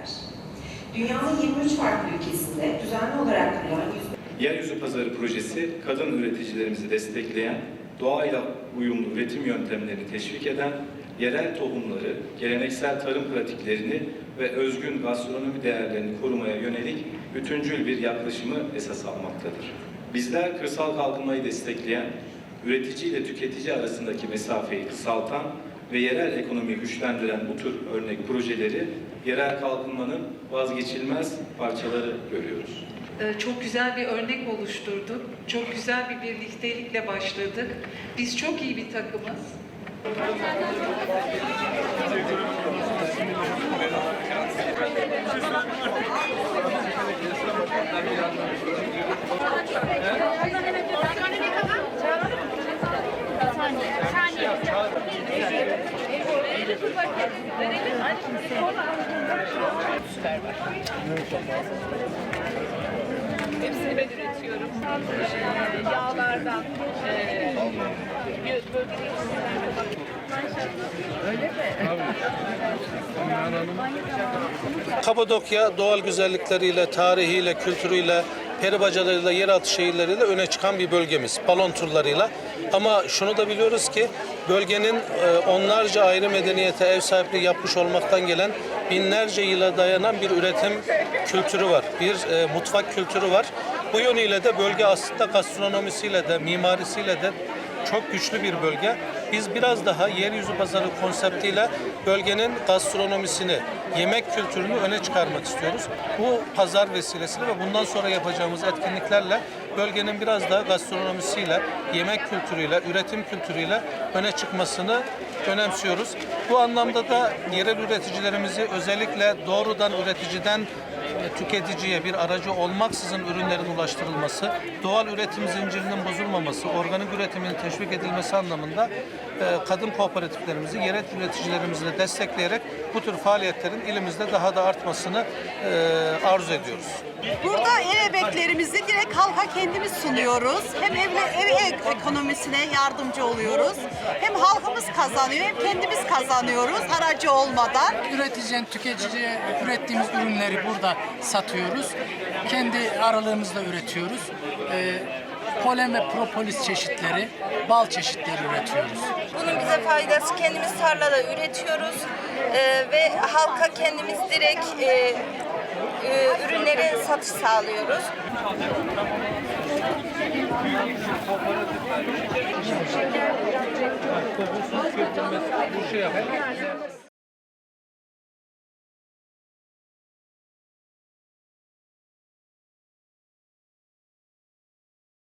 eder. Dünyanın 23 farklı ülkesinde düzenli olarak kurulan yüz Yeryüzü Pazarı projesi, kadın üreticilerimizi destekleyen, doğayla uyumlu üretim yöntemlerini teşvik eden, yerel tohumları, geleneksel tarım pratiklerini ve özgün gastronomi değerlerini korumaya yönelik bütüncül bir yaklaşımı esas almaktadır. Bizler kırsal kalkınmayı destekleyen, üretici ile tüketici arasındaki mesafeyi kısaltan ve yerel ekonomiyi güçlendiren bu tür örnek projeleri yerel kalkınmanın vazgeçilmez parçaları görüyoruz. Ee, Çok güzel bir örnek oluşturduk. Çok güzel bir birliktelikle başladık. Biz çok iyi bir takımız. Hepsini ben üretiyorum. Yağlardan, e, Kapadokya doğal güzellikleriyle, tarihiyle, kültürüyle, peribacalarıyla, yeraltı şehirleriyle öne çıkan bir bölgemiz. Balon turlarıyla. Ama şunu da biliyoruz ki bölgenin e, onlarca ayrı medeniyete ev sahipliği yapmış olmaktan gelen binlerce yıla dayanan bir üretim kültürü var. Bir e, mutfak kültürü var. Bu yönüyle de bölge aslında gastronomisiyle de, mimarisiyle de çok güçlü bir bölge. Biz biraz daha yeryüzü pazarı konseptiyle bölgenin gastronomisini, yemek kültürünü öne çıkarmak istiyoruz. Bu pazar vesilesiyle ve bundan sonra yapacağımız etkinliklerle bölgenin biraz daha gastronomisiyle, yemek kültürüyle, üretim kültürüyle öne çıkmasını önemsiyoruz. Bu anlamda da yerel üreticilerimizi özellikle doğrudan üreticiden tüketiciye bir aracı olmaksızın ürünlerin ulaştırılması, doğal üretim zincirinin bozulmaması, organik üretimin teşvik edilmesi anlamında e, kadın kooperatiflerimizi, yerel üreticilerimizi de destekleyerek bu tür faaliyetlerin ilimizde daha da artmasını e, arzu ediyoruz. Burada ev emeklerimizi direkt halka kendimiz sunuyoruz. Hem evle, ev ekonomisine yardımcı oluyoruz. Hem halkımız kazanıyor hem kendimiz kazanıyoruz aracı olmadan. üreticiden tüketiciye ürettiğimiz ürünleri burada satıyoruz. Kendi aralığımızda üretiyoruz. Ee, polen ve propolis çeşitleri, bal çeşitleri üretiyoruz. Bunun bize faydası kendimiz tarlada üretiyoruz Ee, ve halka kendimiz direkt e, e, ürünleri satış sağlıyoruz. Bu よ。